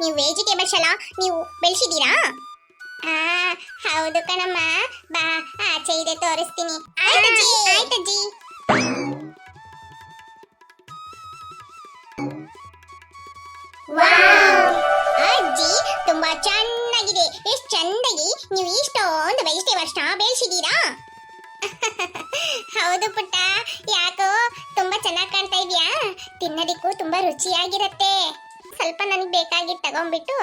ನೀವು ವೆಜಿಟೇಬಲ್ಸ್ ಎಲ್ಲ ನೀವು ಬೆಳೆಸಿದ್ದೀರಾ? ಆ ಹೌದು ಕಣಮ್ಮ. ಬಾ ಆಚೆ ಇದೆ ತೋರಿಸ್ತೀನಿ. ಆಯ್ತಜ್ಜಿ ಆಯ್ತಜ್ಜಿ ಅಜ್ಜಿ. ತುಂಬಾ ಚೆನ್ನಾಗಿದೆ. ಎಷ್ಟು ಚಂದಾಗಿ ನೀವು ಇಷ್ಟೊಂದು ವೆಜಿಟೇಬಲ್ಸ್ ಬೆಳೆಸಿದ್ದೀರಾ? ಹೌದು ಪುಟ್ಟ. ಯಾಕೋ ತುಂಬಾ ಚೆನ್ನಾಗಿ ಕಾಣ್ತಾ ಇದೆಯಾ? ತಿನ್ನೋದಿಕ್ಕೂ ತುಂಬಾ ರುಚಿಯಾಗಿರತ್ತೆ. ಸ್ವಲ್ಪ ನನಗೆ ಬೇಕಾಗಿದ್ದು ತಗೊಂಡ್ಬಿಟ್ಟು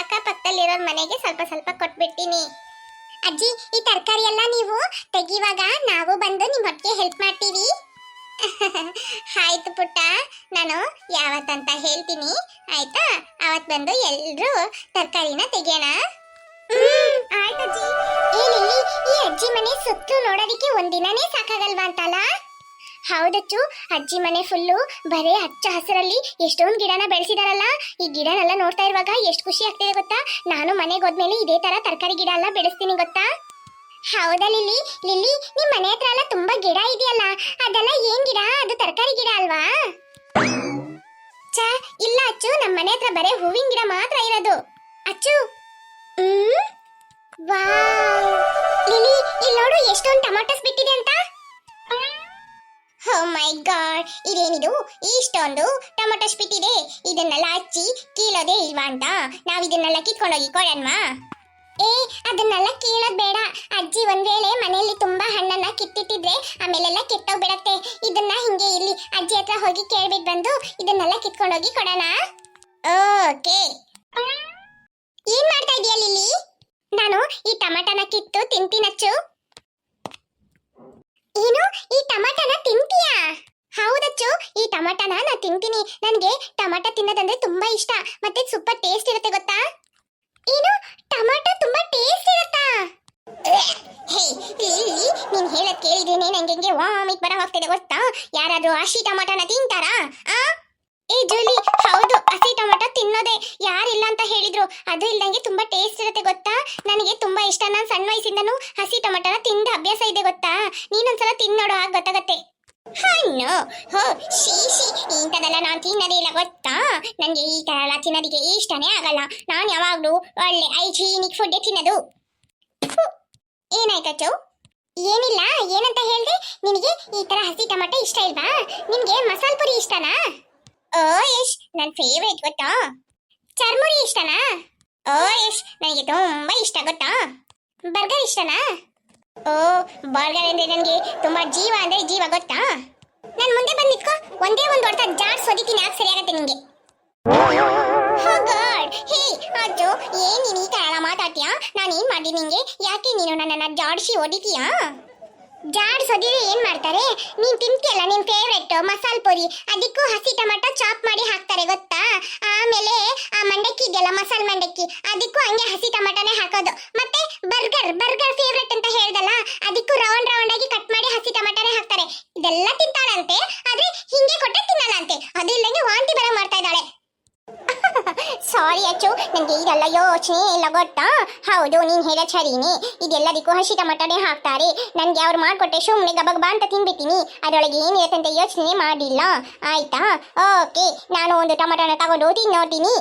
ಅಕ್ಕಪಕ್ಕದಲ್ಲಿರೋರ್ ಮನೆಗೆ ಸ್ವಲ್ಪ ಸ್ವಲ್ಪ ಕೊಟ್ಬಿಡ್ತೀನಿ. ಅಜ್ಜಿ, ಈ ತರಕಾರಿ ಎಲ್ಲ ನೀವು ತೆಗಿವಾಗ ನಾವು ಬಂದು ನಿಮ್ಮ ಹೊಟ್ಟೆಗೆ ಹೆಲ್ಪ್ ಮಾಡ್ತೀವಿ. ಆಯ್ತು ಪುಟ್ಟ, ನಾನು ಯಾವತ್ತಂತ ಹೇಳ್ತೀನಿ. ಆಯ್ತಾ? ಅವತ್ತು ಬಂದು ಎಲ್ಲರೂ ತರಕಾರಿನ ತೆಗಿಯೋಣ. ಆಯ್ತು ಅಜ್ಜಿ ಈ ಅಜ್ಜಿ ಮನೆ ಸುತ್ತು ನೋಡೋದಿಕ್ಕೆ ಒಂದಿನನೇ ಸಾಕಾಗಲ್ವಾ ಅಂತಲ್ಲ? ಹೌದಚ್ಚು ಅಜ್ಜಿ ಮನೆ ಫುಲ್ಲು ಬರೇ ಹಚ್ಚ ಹಸಿರಲ್ಲಿ ಎಷ್ಟೊಂದು ಗಿಡನ ಬೆಳೆಸಿದಾರಲ್ಲ. ಈ ಗಿಡನೆಲ್ಲ ನೋಡ್ತಾ ಇರುವಾಗ ಎಷ್ಟು ಖುಷಿ ಆಗ್ತಿದೆ ಗೊತ್ತಾ? ನಾನು ಮನೆಗೆ ಹೋದ್ಮೇಲೆ ಇದೇ ತರ ತರಕಾರಿ ಗಿಡ ಎಲ್ಲ ಬೆಳೆಸ್ತೀನಿ ಗೊತ್ತಾ? ಹೌದಾ ಲಿಲ್ಲಿ? ಲಿಲ್ಲಿ, ನಿಮ್ ಮನೆ ಹತ್ರ ಎಲ್ಲ ತುಂಬಾ ಗಿಡ ಇದೆಯಲ್ಲ. ಅದೆಲ್ಲ ಏನ್ ಗಿಡ? ಅದು ತರಕಾರಿ ಗಿಡ ಅಲ್ವಾ? ಚ ಇಲ್ಲ ಅಚ್ಚು. ನಮ್ಮ ಮನೆ ಹತ್ರ ಬರೇ ಹೂವಿನ ಗಿಡ ಮಾತ್ರ ಇರೋದು. ಅಚ್ಚು. ಹ್ಮ್? ವಾವ್. ಲಿಲಿ ಇಲ್ಲಿ ನೋಡು ಎಷ್ಟೊಂದು ಟೊಮಾಟೋಸ್ ಬಿಟ್ಟಿದೆ ಅಂತ. ಓ ಮೈ ಗಾಡ್, ಇದೇನಿದು? ಇಷ್ಟೊಂದು ಟೊಮೆಟೊ ಸ್ಪಿಟ್ಟಿದೆ ಇದನ್ನೆಲ್ಲ ಹಚ್ಚಿ ಕೀಳೋದೇ ಇಲ್ವಾ ಅಂತ? ನಾವು ಇದನ್ನೆಲ್ಲ ಕಿತ್ಕೊಂಡೋಗಿ ಕೊಡನ್ವಾ ಏ, ಅದನ್ನೆಲ್ಲ ಕೀಳೋದ್ ಬೇಡ. ಅಜ್ಜಿ ಒಂದ್ ವೇಳೆ ಮನೆಯಲ್ಲಿ ತುಂಬಾ ಹಣ್ಣನ್ನ ಕಿತ್ತಿಟ್ಟಿದ್ರೆ ಆಮೇಲೆಲ್ಲ ಕೆಟ್ಟೋಗ್ಬಿಡತ್ತೆ. ಇದನ್ನ ಹಿಂಗೆ ಇಲ್ಲಿ ಅಜ್ಜಿ ಹತ್ರ ಹೋಗಿ ಕೇಳ್ಬಿಟ್ಟು ಬಂದು ಇದನ್ನೆಲ್ಲ ಕಿತ್ಕೊಂಡೋಗಿ ಕೊಡೋಣ. ಓಕೆ. ಏನ್ ಮಾಡ್ತಾ ಇದೀಯ ಲಿಲಿ ನಾನು ಈ ಟಮಾಟನ ಕಿತ್ತು ತಿಂತೀನಚ್ಚು. ಏನು? ಈ ಟಮಾಟನ ತಿಂತೀಯಾ? ಹೌದಚ್ಚು, ಈ ಟಮಾಟನ ನಾನು ತಿಂತೀನಿ. ನನಗೆ ಟಮಾಟ ತಿನ್ನೋದಂದ್ರೆ ತುಂಬಾ ಇಷ್ಟ. ಮತ್ತೆ ಸೂಪರ್ ಟೇಸ್ಟ್ ಇರುತ್ತೆ ಗೊತ್ತಾ? ಏನು? ಟಮಾಟ ತುಂಬಾ ಟೇಸ್ಟ್ ಇರುತ್ತಾ? ಹೇ ಲಿಲ್ಲಿ ನೀನ್ ಹೇಳದ್ ಕೇಳಿದೀನಿ ನಂಗೆ ಹಿಂಗೆ ವಾಮಿಟ್ ಬರ ಹೋಗ್ತಿದೆ ಗೊತ್ತಾ? ಯಾರಾದ್ರೂ ಹಸಿ ಟಮಾಟನ ತಿಂತಾರಾ? ಆ? ಏ, ಜೂಲಿ, ಹೌದು, ಹಸಿ ಟೊಮೆಟೊ ತಿನ್ನೋದೇ. ಯಾರಿಲ್ಲ ಅಂತ ಹೇಳಿದ್ರು. ಅದು ಇಲ್ದಂಗೆ ತುಂಬಾ ಟೇಸ್ಟ್ ಇರುತ್ತೆ ಗೊತ್ತಾ? ನನಗೆ ತುಂಬಾ ಇಷ್ಟ. ನಾನು ಸಣ್ಣ ವಯಸ್ಸಿಂದನೂ ಹಸಿ ಟೊಮೆಟೊನ ತಿಂದ ಅಭ್ಯಾಸ ಇದೆ ಗೊತ್ತಾ ನೀನೊಂದ್ಸಲ ತಿನ್ನೋಡು ಆಗ ಗೊತ್ತಾಗತ್ತೆ ಹಣ್ಣು. ಹೋ ಶೀ ಶೀ ಇಂಥದೆಲ್ಲ ನಾನು ತಿನ್ನೋದಿಲ್ಲ ಗೊತ್ತಾ? ನನಗೆ ಈ ಥರ ಎಲ್ಲ ತಿನ್ನೋದಿಕ್ಕೆ ಇಷ್ಟನೇ ಆಗಲ್ಲ. ನಾನು ಯಾವಾಗಲೂ ಒಳ್ಳೆ ಹೈಜೀನಿಕ್ ಫುಡ್ಡೇ ತಿನ್ನೋದು. ಏನಾಯ್ತು ಏನಿಲ್ಲ, ಏನಂತ ಹೇಳ್ದೆ? ನಿನಗೆ ಈ ಥರ ಹಸಿ ಟೊಮೆಟೊ ಇಷ್ಟ ಇಲ್ವಾ? ನಿನ್ಗೆ ಮಸಾಲ ಪುರಿ ಇಷ್ಟನಾ? ಓ, ಯಶ್ ನನ್ನ ಫೇವ್ರೇಟ್ ಗೊತ್ತಾ? ಚರ್ಮುರಿ ಇಷ್ಟನಾ? ಓ, ಯಶ್ ನನಗೆ ತುಂಬಾ ಇಷ್ಟ, ಗೊತ್ತಾ? ಬರ್ಗರ್ ಇಷ್ಟನಾ? ಓ ಬರ್ಗರ್ ಅಂದ್ರೆ ನನಗೆ ತುಂಬಾ ಜೀವ ಅಂದ್ರೆ ಜೀವ ಗೊತ್ತಾ? ನಾನು ಮುಂದೆ ಬಂದು ನಿತ್ಕೋ, ಒಂದೇ ಒಂದು ಹೊಡೆತ ಜಾಡ್ ಸೊದಿತೀನಿ ಯಾಕೆ ಸರಿಯಾಗತ್ತೆ ನಿಂಗೆ! ಹೇ ಅಜ್ಜು, ಏನ್ ನೀನ್ ಈ ತರ ಮಾತಾಡ್ತೀಯಾ? ನಾನು ಏನ್ ಮಾಡ್ಲಿ ನಿಂಗೆ? ಯಾಕೆ ನೀನು ನನ್ನನ್ನ ಜಾಡಿಸಿ ಹೊಡಿತೀಯಾ? ಜಾಡ್ಸೋದಿದ್ರೆ ಏನ್ ಮಾಡ್ತಾರೆ? ನೀನ್ ತಿಂತಿಯಲ್ಲ ನಿನ್ ಫೇವ್ರೆಟ್ ಮಸಾಲ ಪುರಿ. ಅದಕ್ಕೂ ಹಸಿ ಟೊಮೆಟೊ ಚಾಪ್ ಮಾಡಿ ಹಾಕ್ತಾರೆ, ಗೊತ್ತಾ? ಆಮೇಲೆ ಆ ಮಂಡಕ್ಕಿ ಇದೆಯಲ್ಲ, ಮಸಾಲ ಮಂಡಕ್ಕಿ, ಅದಕ್ಕೂ ಹಂಗೆ ಹಸಿ ಟೊಮೆಟೊನೇ ಹಾಕೋದು. ಮತ್ತೆ ಬರ್ಗರ್ ಬರ್ಗರ್ ಫೇವ್ರೆಟ್ ಅಂತ ಹೇಳ್ದಲ್ಲ, ಅದಕ್ಕೂ ರೌಂಡ್ ರೌಂಡ್ ಆಗಿ ಕಟ್ ಮಾಡಿ ಹಸಿ ಟೊಮೆಟೊನೇ ಹಾಕ್ತಾರೆ. ಇದೆಲ್ಲ ತಿಂತಾಳಂತೆ, ಆದ್ರೆ ಹಿಂಗೆ ಕೊಟ್ಟೆ ತಿನ್ನಲ್ಲಂತೆ ಅದು ಇಲ್ಲಂಗೆ ವಾಂತಿ ಬರ ಮಾಡ್ತಾ ಇದ್ದಾಳೆ. ಸಾರಿ ಅಚ್ಚು. ನನಗೆ ಇದೆಲ್ಲ ಯೋಚನೆ ಇಲ್ಲ, ಗೊತ್ತಾ? ಹೌದು, ನೀನು ಹೇಳ ಸರಿನೇ. ಇದೆಲ್ಲದಕ್ಕೂ ಹಸಿ ಟಮಾಟನೇ ಹಾಕ್ತಾರೆ. ನನಗೆ ಅವ್ರು ಮಾಡಿಕೊಟ್ಟೆ ಸುಮ್ಮನೆ ಗಬಗಬ ಅಂತ ತಿನ್ಬಿಟ್ಟಿನಿ ಅದರೊಳಗೆ ಏನು ಅಂತ ಯೋಚನೆ ಮಾಡಿಲ್ಲ. ಆಯ್ತಾ? ಓಕೆ ನಾನು ಒಂದು ಟೊಮೆಟೊನ ತಗೊಂಡು ತಿನ್ನೋತೀನಿ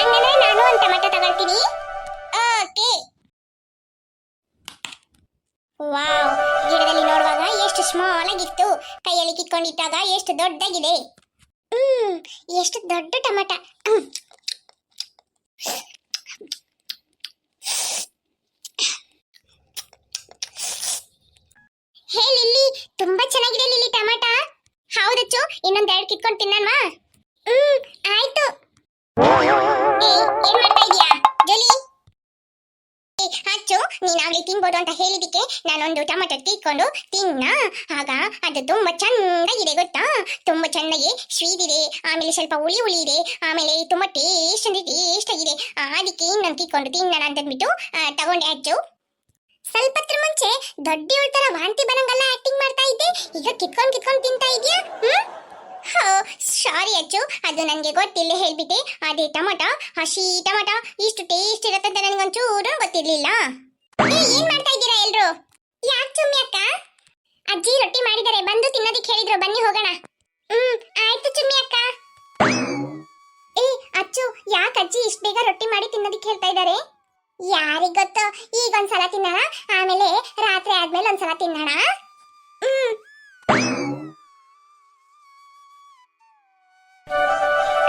ಹಂಗಂದ್ರೆ ನಾನು ಒಂದು ಟೊಮೆಟೊ ತಗೊಳ್ತೀನಿ. ಓಕೆ ವಾವ್ ಗಿಡದಲ್ಲಿ ನೋಡುವಾಗ ಎಷ್ಟು ಸ್ಮಾಲ್ ಆಗಿತ್ತು. ಕೈಯಲ್ಲಿ ಕಿತ್ಕೊಂಡಿಟ್ಟಾಗ ಎಷ್ಟು ದೊಡ್ಡದಾಗಿದೆ. ಹ್ಮ್ ಎಷ್ಟು ದೊಡ್ಡ ಟೊಮೆಟ. ಹೇ ಲಿಲ್ಲಿ ತುಂಬಾ ಚೆನ್ನಾಗಿದೆ ಲಿಲ್ಲಿ ಟೊಮೆಟ. ಹೌದಚ್ಚು ಇನ್ನೊಂದ್ ಎರಡು ಕಿತ್ಕೊಂಡು ತಿನ್ನಲ್ವಾ ಹ್ಮ್ ಆಯ್ತು. ಏ, ಏನ್ ಮಾಡ್ತಾ ಇದೀಯಾ? ನೀನಾಗ್ಲಿ ತಿನ್ಬೋದು ಅಂತ ಹೇಳಿದಕ್ಕೆ ನಾನೊಂದು ಟೊಮೆಟೊ ತಿಕ್ಕೊಂಡು ತಿನ್ನ. ಆಗ ಅದು ತುಂಬಾ ಚೆನ್ನಾಗಿದೆ ಗೊತ್ತಾ? ತುಂಬಾ ಚೆನ್ನಾಗಿ ಸ್ವೀಟ್ ಇದೆ ಆಮೇಲೆ ಸ್ವಲ್ಪ ಹುಳಿ ಹುಳಿ ಇದೆ. ಆಮೇಲೆ ತುಂಬಾ ಟೇಸ್ಟ್ ಅಂದ್ರೆ ಟೇಸ್ಟ್ ಆಗಿದೆ. ಅದಕ್ಕೆ ನಾನು ತಿಕ್ಕೊಂಡು ತಿನ್ನೋಣ ಅಂತ ಅಂದ್ಬಿಟ್ಟು ತಗೊಂಡೆ ಅಜ್ಜು. ಸ್ವಲ್ಪ ಹೊತ್ರ ಮುಂಚೆ ದೊಡ್ಡ ತರ ವಾಂತಿ ಬರಂಗಲ್ಲ ಆಕ್ಟಿಂಗ್ ಮಾಡ್ತಾ ಇದ್ದೆ. ಈಗ ಕಿತ್ಕೊಂಡು ಕಿತ್ಕೊಂಡು ತಿಂತಾ ಇದೆಯಾ? ಹ್ಮ್? ಹೋ ಸಾರಿ ಅಜ್ಜು. ಅದು ನನಗೆ ಗೊತ್ತಿಲ್ಲ ಹೇಳ್ಬಿಟ್ಟೆ. ಅದೇ ಟೊಮೊಟೊ, ಹಸಿ ಟೊಮೊಟೊ. ಇಷ್ಟು ಟೇಸ್ಟ್ ಇರುತ್ತೆ ಅಂತ ನನಗೊಂಚೂರು ಗೊತ್ತಿರ್ಲಿಲ್ಲ. ಏನ್ ಮಾಡ್ತಾ ಇದ್ದೀರಾ ಎಲ್ರು? ಯಾಕೆ ಚುಮ್ಮಿ ಅಕ್ಕ? ಅಜ್ಜಿ ರೊಟ್ಟಿ ಮಾಡಿದ್ದಾರೆ, ಬಂದು ತಿನ್ನೋದಕ್ಕೆ ಹೇಳಿದ್ರು. ಬನ್ನಿ ಹೋಗೋಣ. ಹ್ಮ್, ಆಯ್ತು ಚುಮ್ಮಿ ಅಕ್ಕ. ಇಷ್ಟ ಬೇಗ ರೊಟ್ಟಿ ಮಾಡಿ ತಿನ್ನೋದಕ್ಕೆ ಹೇಳ್ತಾ ಇದ್ದಾರೆ? ಯಾರಿಗ್ ಗೊತ್ತು? ಈಗ ಒಂದ್ಸಲ ತಿನ್ನೋಣ, ಆಮೇಲೆ ರಾತ್ರಿ ಆದ್ಮೇಲೆ ಒಂದ್ಸಲ ತಿನ್ನೋಣ. ಹ್ಮ್.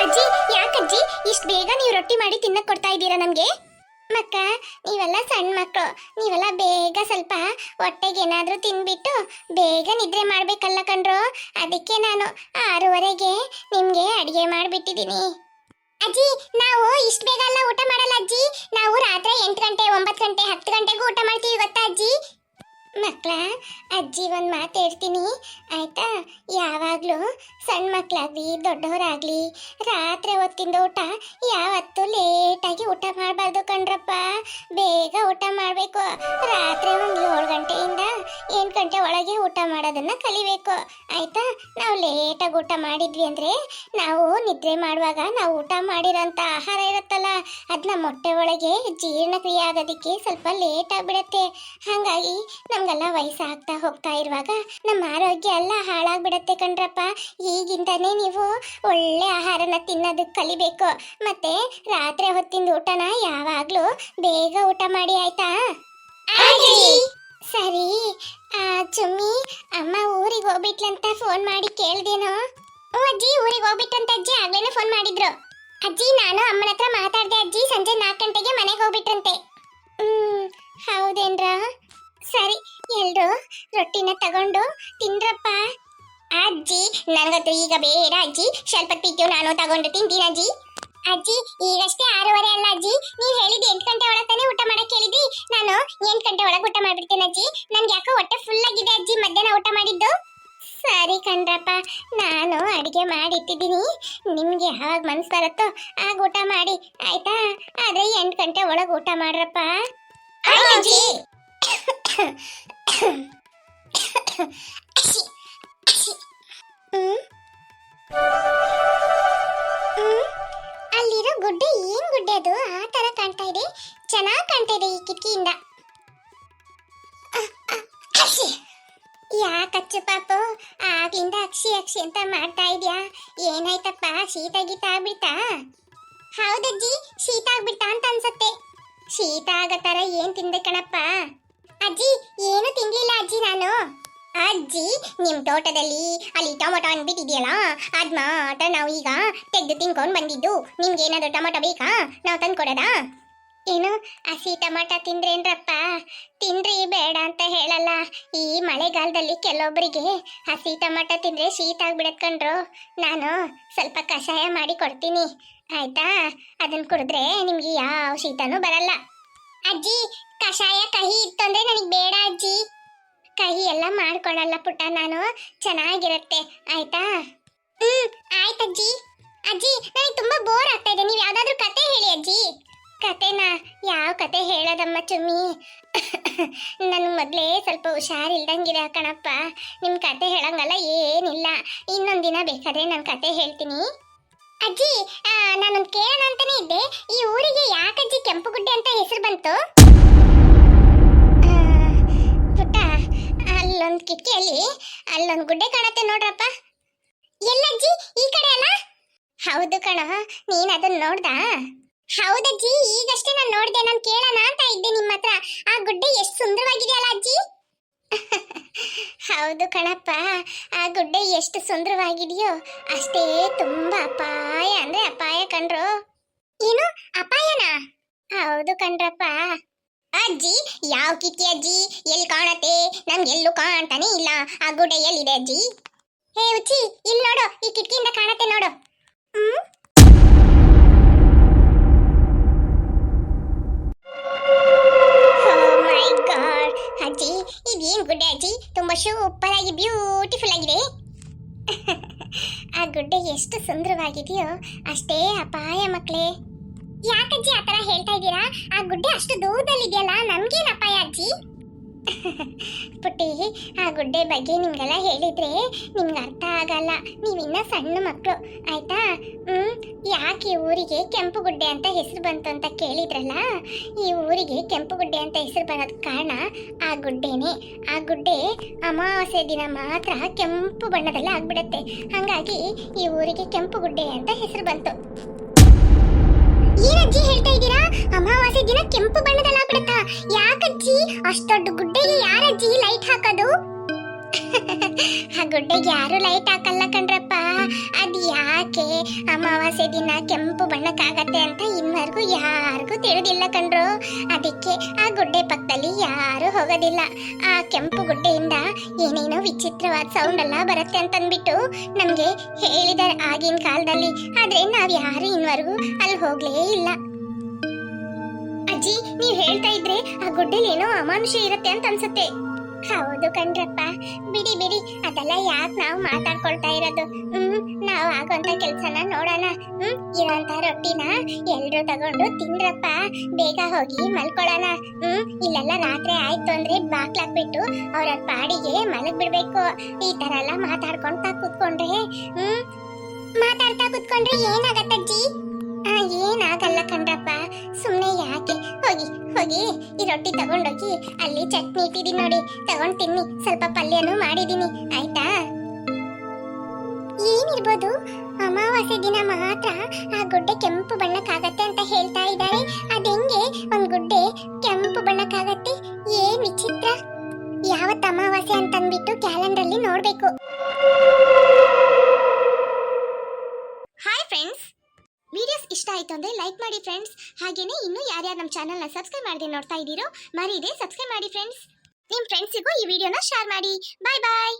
ಅಜ್ಜಿ ಯಾಕಜ್ಜಿ ಇಷ್ಟು ಬೇಗ ನೀವು ರೊಟ್ಟಿ ಮಾಡಿ ತಿನ್ನಕ್ ಕೊಡ್ತಾ ಇದ್ದೀರಾ ನಮ್ಗೆ? ಮಕ್ಕ, ನೀವೆಲ್ಲ ಸಣ್ಣ ಮಕ್ಕಳು ನೀವೆಲ್ಲ ಬೇಗ ಸ್ವಲ್ಪ ಹೊಟ್ಟೆಗೆ ಏನಾದರೂ ತಿನ್ಬಿಟ್ಟು ಬೇಗ ನಿದ್ರೆ ಮಾಡ್ಬೇಕಲ್ಲ ಕಣ್ರು. ಅದಕ್ಕೆ ನಾನು ಆರೂವರೆಗೆ ನಿಮಗೆ ಅಡುಗೆ ಮಾಡಿಬಿಟ್ಟಿದ್ದೀನಿ. ಅಜ್ಜಿ, ನಾವು ಇಷ್ಟು ಬೇಗ ಎಲ್ಲ ಊಟ ಮಾಡಲ್ಲ ಅಜ್ಜಿ? ನಾವು ರಾತ್ರಿ ಎಂಟು ಗಂಟೆ, ಒಂಬತ್ತು ಗಂಟೆ, ಹತ್ತು ಗಂಟೆಗೂ ಊಟ ಮಾಡ್ತೀವಿ ಗೊತ್ತಾ ಅಜ್ಜಿ? ಮಕ್ಕಳ ಅಜ್ಜಿ ಒಂದು ಮಾತು ಹೇಳ್ತೀನಿ. ಆಯ್ತಾ? ಯಾವಾಗಲೂ ಸಣ್ಣ ಮಕ್ಕಳಾಗ್ಲಿ ದೊಡ್ಡವರಾಗ್ಲಿ, ರಾತ್ರಿ ಹೊತ್ತಿಂದ ಊಟ, ಯಾವತ್ತೂ ಲೇಟಾಗಿ ಊಟ ಮಾಡಬಾರ್ದು ಕಣ್ರಪ್ಪ. ಬೇಗ ಊಟ ಮಾಡಬೇಕು. ರಾತ್ರಿ ಒಂದು ಏಳು ಗಂಟೆಯಿಂದ ಎಂಟು ಗಂಟೆ ಒಳಗೆ ಊಟ ಮಾಡೋದನ್ನ ಕಲಿಬೇಕು. ಆಯ್ತಾ? ನಾವು ಲೇಟಾಗಿ ಊಟ ಮಾಡಿದ್ವಿ ಅಂದರೆ ನಾವು ನಿದ್ರೆ ಮಾಡುವಾಗ ನಾವು ಊಟ ಮಾಡಿರೋಂಥ ಆಹಾರ ಇರುತ್ತಲ್ಲ ಅದನ್ನ ಮೊಟ್ಟೆ ಒಳಗೆ ಜೀರ್ಣಕ್ರಿಯೆ ಆಗೋದಕ್ಕೆ ಸ್ವಲ್ಪ ಲೇಟ್ ಆಗಿಬಿಡತ್ತೆ. ಹಾಗಾಗಿ ನಮಗೆಲ್ಲ ವಯಸ್ಸಾಗ್ತಾ ಹೋಗ್ತಾ ಇರುವಾಗ ನಮ್ಮ ಆರೋಗ್ಯ ಎಲ್ಲ ಹಾಳಾಗ್ಬಿಡತ್ತೆ ಕಣ್ರಪ್ಪ. ಈಗಿಂದನೇ ನೀವು ಒಳ್ಳೆ ಆಹಾರನ ತಿನ್ನೋದಕ್ಕೆ ಕಲಿಬೇಕು. ಮತ್ತೆ ರಾತ್ರಿ ಹೊತ್ತಿಂದ ಊಟನ ಯಾವಾಗ್ಲೂ ಬೇಗ ಊಟ ಮಾಡಿ ಆಯ್ತಾ. ಸರಿ. ಚುಮ್ಮಿ, ಅಮ್ಮ ಊರಿಗೆ ಹೋಗ್ಬಿಟ್ಲಂತ ಫೋನ್ ಮಾಡಿ ಕೇಳ್ದೇನೋ? ಓ, ಅಜ್ಜಿ, ಊರಿಗೆ ಹೋಗ್ಬಿಟ್ಟಂತ ಅಜ್ಜಿ, ಆಗ್ಲೇನೆ ಫೋನ್ ಮಾಡಿದ್ರು. ಅಜ್ಜಿ, ನಾನು ಅಮ್ಮನ ಹತ್ರ ಮಾತಾಡ್ದೆ ಅಜ್ಜಿ, ಸಂಜೆ ನಾಲ್ಕು ಗಂಟೆಗೆ ಮನೆಗೆ ಹೋಗ್ಬಿಟ್ರಂತೆ. ಹ್ಮ್, ಹೌದೇನ್ರ? ಸರಿ, ಎಲ್ರು ರೊಟ್ಟಿನ ತಗೊಂಡು ತಿಂದ್ರಪ್ಪ. ಅಜ್ಜಿ, ನನಗಂತೂ ಈಗ ಬೇಡ ಅಜ್ಜಿ ಸ್ವಲ್ಪ ತಿಂತೀವಿ ನಾನು ತಗೊಂಡು ತಿಂತೀನಿ ಅಜ್ಜಿ. ಅಜ್ಜಿ ಈಗಷ್ಟೇ ಆರೂವರೆ ಅಲ್ಲ ಅಜ್ಜಿ. ನೀವು ಹೇಳಿದ ಎಂಟು ಗಂಟೆ ಒಳಗೆ ತಾನೇ ಊಟ ಮಾಡಕ್ ಹೇಳಿದ್ರಿ ನಾನು ಎಂಟು ಗಂಟೆ ಒಳಗೆ ಊಟ ಮಾಡ್ಬಿಡ್ತೇನೆ ಅಜ್ಜಿ. ನನ್ಗೆ ಯಾಕೋ ಹೊಟ್ಟೆ ಫುಲ್ ಆಗಿದೆ ಅಜ್ಜಿ ಮಧ್ಯಾಹ್ನ ಊಟ ಮಾಡಿದ್ದು. ಸರಿ ಕಣ್ರಪ್ಪ ನಾನು ಅಡುಗೆ ಮಾಡಿಟ್ಟಿದ್ದೀನಿ. ನಿಮಗೆ ಯಾವಾಗ ಮನ್ಸು ಬರುತ್ತೋ ಆಗ ಊಟ ಮಾಡಿ. ಆಯ್ತಾ? ಆದರೆ ಎಂಟು ಗಂಟೆ ಒಳಗೆ ಊಟ ಮಾಡ್ರಪ್ಪ. ಅಲ್ಲಿರೋ ಗುಡ್ಡೆ ಏನ್ ಗುಡ್ಡೆ ಅದು? ಆ ತರ ಕಾಣ್ತಾ ಇದೆ. ಚೆನ್ನಾಗಿ ಕಾಣ್ತಾ ಇದೆ ಈ ಕಿಟಕಿಯಿಂದ. ಯಾಕಚ್ಚು ಪಾಪ? ಆಗ್ಲಿಂದ ಅಕ್ಷಿ ಅಕ್ಷಿ ಅಂತ ಮಾಡ್ತಾ ಇದ್ಯಾ? ಏನಾಯ್ತಪ್ಪ? ಶೀತ ಗೀತ ಆಗ್ಬಿಡ್ತಾ? ಹೌದಜ್ಜಿ, ಶೀತ ಆಗ್ಬಿಡ್ತಾ ಅಂತ ಅನ್ಸತ್ತೆ. ಶೀತ ಆಗೋ ತರ ಏನ್ ತಿಂದೆ ಕಣಪ್ಪ? ಅಜ್ಜಿ, ಏನು ತಿನ್ಲಿಲ್ಲ ಅಜ್ಜಿ ನಾನು? ಅಜ್ಜಿ, ನಿಮ್ ತೋಟದಲ್ಲಿ ಅಲ್ಲಿ ಟೊಮೊಟೊ ಅಂದ್ಬಿಟ್ಟಿದ್ಯಲ್ಲ, ಅದ್ ಮಾತ್ರ ನಾವು ಈಗ ತೆಗೆದು ತಿನ್ಕೊಂಡು ಬಂದಿದ್ದು. ನಿಮ್ಗೆ ಏನಾದ್ರು ಟೊಮೊಟೊ ಬೇಕಾ? ನಾವು ತಂದ್ಕೊಡೋದಾ? ಏನು, ಹಸಿ ಟೊಮೊಟೊ ತಿಂದ್ರೇನ್ರಪ್ಪ? ತಿನ್ರಿ ಬೇಡ ಅಂತ ಹೇಳಲ್ಲ. ಈ ಮಳೆಗಾಲದಲ್ಲಿ ಕೆಲವೊಬ್ಬರಿಗೆ ಹಸಿ ಟೊಮೊಟೊ ತಿಂದ್ರೆ ಶೀತ ಆಗ್ಬಿಡತ್ ಕಣ್ರು. ನಾನು ಸ್ವಲ್ಪ ಕಷಾಯ ಮಾಡಿ ಕೊಡ್ತೀನಿ. ಆಯ್ತಾ? ಅದನ್ನ ಕುಡಿದ್ರೆ ನಿಮ್ಗೆ ಯಾವ ಶೀತನೂ ಬರಲ್ಲ. ಅಜ್ಜಿ, ಕಷಾಯ ಕಹಿ ಇತ್ತಂದ್ರೆ ನನಗೆ ಎಲ್ಲ ಮಾಡ್ಕೊಡಲ್ಲ ಪುಟ್ಟ ನಾನು. ಚೆನ್ನಾಗಿರುತ್ತೆ. ಆಯ್ತಾ? ಹ್ಮ್ ಆಯ್ತಜ್ಜಿ ಅಜ್ಜಿ. ಅಜ್ಜಿ, ನನಗೆ ತುಂಬಾ ಬೋರ್ ಆಗ್ತಾ ಇದೆ. ನೀವು ಯಾವ್ದಾದ್ರು ಕತೆ ಹೇಳಿ ಅಜ್ಜಿ. ಕತೆನಾ? ಯಾವ ಕತೆ ಹೇಳೋದಮ್ಮ ಚುಮ್ಮಿ? ನನಗೆ ಮೊದಲೇ ಸ್ವಲ್ಪ ಹುಷಾರಿಲ್ದಂಗಿದೆ ಕಣಪ್ಪ. ನಿಮ್ಮ ಕತೆ ಹೇಳಂಗಲ್ಲ ಏನಿಲ್ಲ. ಇನ್ನೊಂದು ದಿನ ಬೇಕಾದ್ರೆ ನಾನು ಕತೆ ಹೇಳ್ತೀನಿ. ಅಜ್ಜಿ ನಾನೊಂದ್ ಕೇಳೋಣ ಅಂತಾನೆ ಇದ್ದೆ. ಈ ಊರಿಗೆ ಯಾಕಜ್ಜಿ ಕೆಂಪುಗುಡ್ಡೆ ಅಂತ ಹೆಸರು ಬಂತು ಆ, ಪುಟ್ಟ ಅಲ್ಲೊಂದ್ ಕಿಟಕಿಯಲ್ಲಿ ಅಲ್ಲೊಂದ್ ಗುಡ್ಡೆ ಕಾಣತ್ತೆ ನೋಡ್ರಪ್ಪ. ಎಲ್ಲಜ್ಜಿ ಈ ಕಡೆ ಅಲ್ಲ? ಹೌದು ಕಣ, ನೀನ್ ಅದನ್ನ ನೋಡ್ದಾ? ಹೌದಜ್ಜಿ ಈಗಷ್ಟೇ ನಾನು ನೋಡ್ದೆ, ನಾನು ಕೇಳೋಣ ಅಂತ ಇದ್ದೆ ನಿಮ್ಮ ಹತ್ರ. ಆ ಗುಡ್ಡೆ ಎಷ್ಟು ಸುಂದರವಾಗಿದೆ ಅಲ್ಲ ಅಜ್ಜಿ? ಹೌದು ಕಣಪ್ಪ, ಆ ಗುಡ್ಡೆ ಎಷ್ಟು ಸುಂದರವಾಗಿದೆಯೋ ಅಷ್ಟೇ ತುಂಬಾ ಅಪಾಯ ಅಂದ್ರೆ ಅಪಾಯ ಕಣ್ರು. ಏನು, ಅಪಾಯನಾ? ಹೌದು ಕಣ್ರಪ್ಪ. ಅಜ್ಜಿ, ಯಾವ ಕಿಟ್ಟಿ ಅಜ್ಜಿ? ಎಲ್ಲಿ ಕಾಣತ್ತೆ? ನಮ್ಗೆಲ್ಲೂ ಕಾಣ್ತಾನೆ ಇಲ್ಲ. ಆ ಗುಡ್ಡೆ ಎಲ್ಲಿದೆ ಅಜ್ಜಿ? ಹೇ ಉಚ್ಚಿ, ಇಲ್ಲಿ ನೋಡು, ಈ ಕಿಟಕಿಯಿಂದ ಕಾಣತ್ತೆ ನೋಡು. ಗಾಡ್ ಅಜ್ಜಿ, ಇದೇನ್ ಗುಡ್ಡೆ ಅಜ್ಜಿ? ತುಂಬಾ ಸೂಪರ್ ಆಗಿ ಬ್ಯೂಟಿಫುಲ್ ಆಗಿದೆ. ಆ ಗುಡ್ಡೆ ಎಷ್ಟು ಸುಂದರವಾಗಿದೆಯೋ, ಅಷ್ಟೇ ಅಪಾಯ ಮಕ್ಕಳೇ ಯಾಕಜ್ಜಿ ಆ ತರ ಹೇಳ್ತಾ ಇದ್ದೀರಾ? ಆ ಗುಡ್ಡೆ ಅಷ್ಟು ದೂರದಲ್ಲಿದೆಯಲ್ಲ ನಮ್ಗೇನ್ ಅಜ್ಜಿ? ಪುಟ್ಟಿ, ಆ ಗುಡ್ಡೆ ಬಗ್ಗೆ ನಿಮ್ಗೆಲ್ಲ ಹೇಳಿದ್ರೆ ನಿಮ್ಗೆ ಅರ್ಥ ಆಗಲ್ಲ. ನೀವಿನ್ನ ಸಣ್ಣ ಮಕ್ಕಳು ಆಯ್ತಾ? ಹ್ಮ್, ಯಾಕೆ ಈ ಊರಿಗೆ ಕೆಂಪು ಗುಡ್ಡೆ ಅಂತ ಹೆಸರು ಬಂತು ಅಂತ ಕೇಳಿದ್ರಲ್ಲ? ಈ ಊರಿಗೆ ಕೆಂಪು ಗುಡ್ಡೆ ಅಂತ ಹೆಸರು ಬರೋದ್ ಕಾರಣ ಆ ಗುಡ್ಡೆನೆ. ಆ ಗುಡ್ಡೆ ಅಮಾವಾಸ್ಯೆ ದಿನ ಮಾತ್ರ ಕೆಂಪು ಬಣ್ಣದಲ್ಲಿ ಆಗ್ಬಿಡತ್ತೆ. ಹಾಗಾಗಿ ಈ ಊರಿಗೆ ಕೆಂಪು ಗುಡ್ಡೆ ಅಂತ ಹೆಸರು ಬಂತು. ದಿನ ಕೆಂಪು ಬಣ್ಣದಲ್ಲಿ ಆಗ್ಬಿಡತ್ತಾ ಯಾಕಜ್ಜಿ ಅಷ್ಟೊಡ್ಡ ಗುಡ್ಡೆಗೆ ಯಾರಜ್ಜಿ ಲೈಟ್ ಹಾಕೋದು? ಆ ಗುಡ್ಡೆಗೆ ಯಾರು ಲೈಟ್ ಹಾಕಲ್ಲ ಕಣ್ರಪ್ಪ. ಅದು ಯಾಕೆ ಅಮಾವಾಸ್ಯೆ ದಿನ ಕೆಂಪು ಬಣ್ಣಕ್ಕಾಗತ್ತೆ ಅಂತ ಇನ್ನವರೆಗೂ ಯಾರಿಗೂ ತಿಳಿದಿಲ್ಲ ಕಣ್ರು. ಅದಕ್ಕೆ ಆ ಗುಡ್ಡೆ ಪಕ್ಕದಲ್ಲಿ ಯಾರು ಹೋಗೋದಿಲ್ಲ. ಆ ಕೆಂಪು ಗುಡ್ಡೆಯಿಂದ ಏನೇನೋ ವಿಚಿತ್ರವಾದ ಸೌಂಡ್ ಎಲ್ಲ ಬರುತ್ತೆ ಅಂತಂದ್ಬಿಟ್ಟು ನಮಗೆ ಹೇಳಿದಾರೆ ಆಗಿನ ಕಾಲದಲ್ಲಿ. ಆದರೆ ನಾವು ಯಾರು ಇನ್ನವರೆಗೂ ಅಲ್ಲಿ ಹೋಗಲೇ ಇಲ್ಲ. ಅಜ್ಜಿ, ನೀವ್ ಹೇಳ್ತಾ ಇದ್ರೆ ಆ ಗುಡ್ಡಲ್ಲಿ ಏನೋ ಅಮಾನುಷ ಇರುತ್ತೆ ಅಂತ ಅನ್ಸುತ್ತೆ. ಹೌದು ಕಣ್ರಪ್ಪ. ಬಿಡಿ ಬಿಡಿ. ಅದೆಲ್ಲ ಯಾಕೆ ನಾವು ಮಾತಾಡ್ಕೊಳ್ತಾ ಇರೋದು? ಹ್ಮ್, ನಾವು ಆಗೋಂತ ಕೆಲ್ಸನ ನೋಡೋಣ. ಹ್ಮ್ ಇರೋಂತ ರೊಟ್ಟಿನ ಎಲ್ರು ತಗೊಂಡು ತಿನ್ರಪ್ಪ. ಬೇಗ ಹೋಗಿ ಮಲ್ಕೊಳ್ಳೋಣ. ಹ್ಮ್, ಇಲ್ಲೆಲ್ಲ ರಾತ್ರಿ ಆಯ್ತು ಅಂದ್ರೆ ಬಾಕ್ಲಾಕ್ಬಿಟ್ಟು ಅವ್ರ ಪಾಡಿಗೆ ಮಲಗ್ ಬಿಡ್ಬೇಕು ಈ ತರ ಎಲ್ಲ ಮಾತಾಡ್ಕೊಂತ ಕೂತ್ಕೊಂಡ್ರೆ. ಹ್ಮ್, ಮಾತಾಡ್ತಾ ಕೂತ್ಕೊಂಡ್ರೆ ಏನಾಗತ್ತಜ್ಜಿ ಏನಾಗಲ್ಲ ಕಣ್ರಪ್ಪ. ಸುಮ್ಮನೆ ಯಾಕೆ? ಹೋಗಿ ಹೋಗಿ. ಈ ರೊಟ್ಟಿ ತಗೊಂಡೋಗಿ ಅಲ್ಲಿ ಚಟ್ನಿ ಇಟ್ಟಿದ್ದೀನಿ ನೋಡಿ. ತಗೊಂಡ್ ತಿನ್ನಿ ಸ್ವಲ್ಪ ಪಲ್ಯನೂ ಮಾಡಿದೀನಿ. ಆಯ್ತಾ? ಏನಿರ್ಬೋದು? ಅಮಾವಾಸ್ಯೆ ದಿನ ಮಾತ್ರ ಆ ಗುಡ್ಡೆ ಕೆಂಪು ಬಣ್ಣಕ್ಕಾಗತ್ತೆ ಅಂತ ಹೇಳ್ತಾ ಇದ್ದಾರೆ ಅದೆಂಗೆ? ಒಂದು ಗುಡ್ಡೆ ಕೆಂಪು ಬಣ್ಣಕ್ಕಾಗತ್ತೆ? ಏನ್ ವಿಚಿತ್ರ. ಯಾವತ್ತು ಅಮಾವಾಸ್ಯೆ ಅಂತಂದ್ಬಿಟ್ಟು ಕ್ಯಾಲೆಂಡರ್ ಅಲ್ಲಿ ನೋಡ್ಬೇಕು. ಇಷ್ಟ ಆಯ್ತು ಅಂದರೆ ಲೈಕ್ ಮಾಡಿ ಫ್ರೆಂಡ್ಸ್ ಹಾಗೇನೇ ಇನ್ನೂ ಯಾರ್ಯಾರು ನಮ್ಮ ಚಾನಲ್ನ ಸಬ್ಸ್ಕ್ರೈಬ್ ಮಾಡದೆ ನೋಡ್ತಾ ಇದ್ದೀರೋ ಮರೀದೆ ಸಬ್ಸ್ಕ್ರೈಬ್ ಮಾಡಿ ಫ್ರೆಂಡ್ಸ್ ನಿಮ್ಮ ಫ್ರೆಂಡ್ಸಿಗೂ ಈ ವಿಡಿಯೋನ ಶೇರ್ ಮಾಡಿ. ಬಾಯ್ ಬಾಯ್